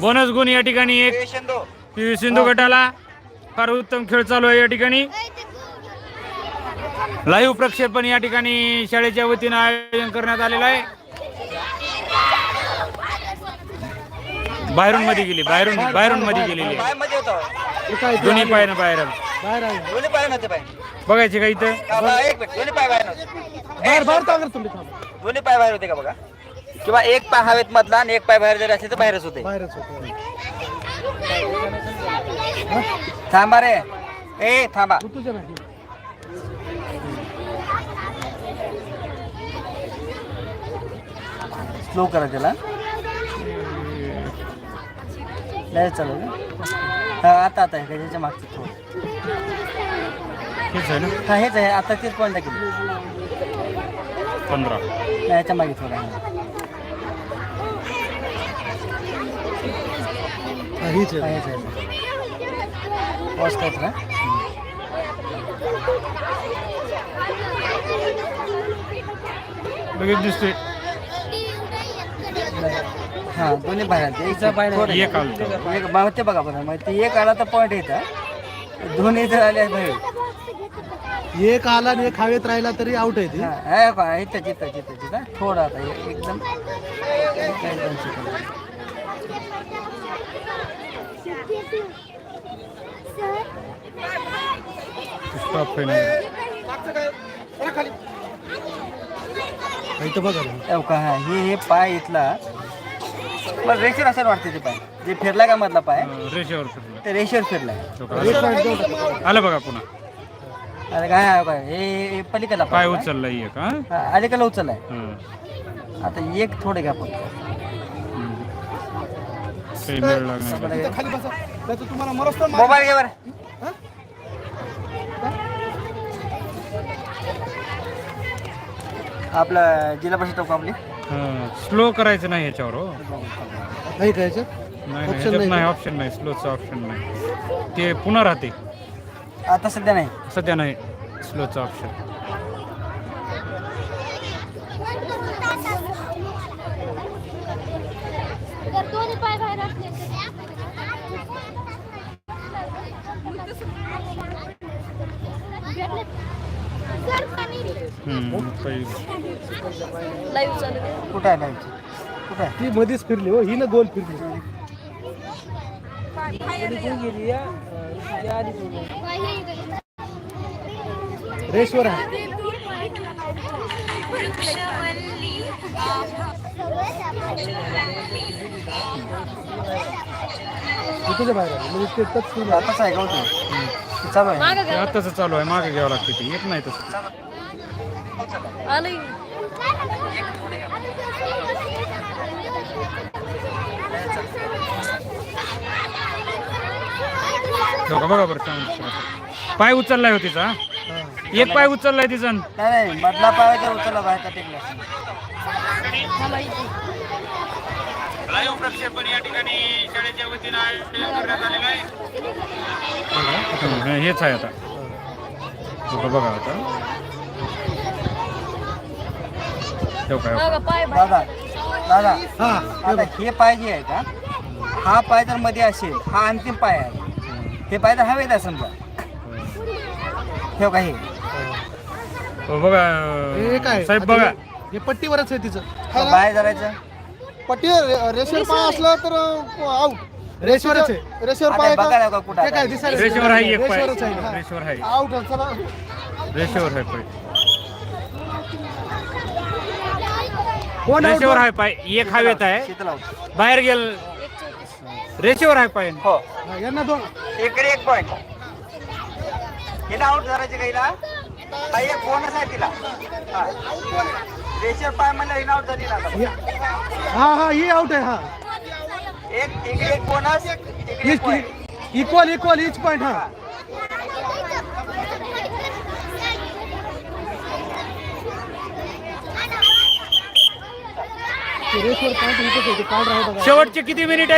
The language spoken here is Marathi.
बोनस गुण या ठिकाणी एक. P V Sindhu. गटाला फार उत्तम खेळ चालू आहे या ठिकाणी. लाईव्ह प्रक्षेपण या ठिकाणी शाळेच्या वतीनं आयोजन करण्यात आलेलं आहे. बाहेरून मध्ये गेली बाहेरून बाहेरून मध्ये गेलेली दोन्ही पायनं बाहेर बाहेर. बघायचे का इथं? का बा, एक मिनिट दोन्ही पाय बाहेर नव्हते. बाहेर तुम्ही. थांबा. दोन्ही पाय बाहेर होते का बघा? किंवा एक पाय हवेत मधला आणि एक पाय बाहेर जरी असले तर बाहेरच होते. बाहेरच होतो. थांबा रे. ए थांबा. तुझ्या स्लो करा त्याला. नाही चालू हा आता आता आहे त्याच्या मागचं थोडं. हेच आहे ना? हा हेच आहे. आता तेच पॉईंट केली? पंधरा. याच्या मागे थोडं आहे. हा, हीच आहे. हेच आहे. पॉज करत ना? लगेच दिसतोय. हा दोन्ही बाहेर आले. एक एक आलं एक मग ते बघा बरं. मग ते एक आला तर पॉईंट येतं. दोन्ही जर आले बाहेर एक आला आणि एक हवेत राहिला तरी आउट आहे ती. हा हे बघा, इथं जिथं जिथं जिथं थोडं आता हे एकदम. एकदम. स्टॉप हा, इथं बघा. ना. हो का हा, हे हे पाय इथला. मला रेषेवर असं वाटते ते पाय. जे फिरला का मधला पाय? रेषेवर फिरलं ते रेषेवर फिरलाय. का? आलं बघा पुन्हा. अरे काय आहे काय? हे हे पलीकडला पाय पाय उचलला एक हा? हा, अलीकडला उचललाय. हं. आता एक थोडे घ्या फक्त. काही वेळ लागणार नाही. इथं खाली बसा. त्याचं तुम्हाला मरस्त मोबाईल घे बरं. आपलं जिल्हा परिषद आपली. स्लो करायचं नाही याच्यावर हो. आहे का याच्यात? नाही नाही Option नाही नाही? ऑप्शन नाही स्लोचं ऑप्शन नाही. ते पुन्हा राहते. आता सध्या नाही. सध्या नाही स्लोचं ऑप्शन दोन्ही पाय बाहेर असले भेटले लाईव्ह कुठं आहे लाईनची कुठं आहे ती मध्येच फिरली हो ही ना गोल फिरली. रेसवर आहे. तुझ्या बाहेर आहे म्हणजे ते फिरलं. आताच आहे का होतं चालू आहे. आत्ताच चालू आहे मागे घ्यावं लागते ते. येत नाही तसं. आलंय का. बघा बरं पाय उचललाय हो तिचा. एक पाय उचललाय तिचा. नाही नाही मधला पाय उचलला बाहेर टेकला? लाईव्ह प्रक्षेपण या ठिकाणी शाळेच्या वतीनं आयोजन करण्यात आलेलं आहे. हं, हेच आहे आता. हो बघा आता. ठेव काय? बघा पाय दादा दादा हा आता हे पाय जे आहे का हा पाय जर मध्ये असेल हा अंतिम पाय आहे. हे पाय तर हवेत आहे समजा ठेव का हे? हो बघा हे काय? साहेब बघा. हे पट्टीवरच आहे तिचं. बाहेर धरायचं? पट्टी रेशर पाय असला तर आउट रेसवरच आहे. रेशर आता पाय बघायला का? कुठं ते काय आहे? दिसायला रेषेवर आहे एक पाय. रेषेवरच आहे. ना. रेषेवर आहे आउट चला. रेषेवर आहे पाय. कोण out रेषेवर? आहे? पाय. एक हवेत आहे. शीतल आऊट. बाहेर गेल. रेषेवर आहे पाय. हो. हा, यांना दोन. इकडे एक पॉईंट हिला आउट धरायचे का हिला? हा एक बोनस आहे तिला. हा. रेषेवर पाय म्हणलं इन आउट झाली ना. हा हा ही आउट आहे हा एक इकडे एक बोनस इकडे एक point. Equal equal each point हा रेसवर इथंच आहे कार्ड शेवटचे किती मिनिट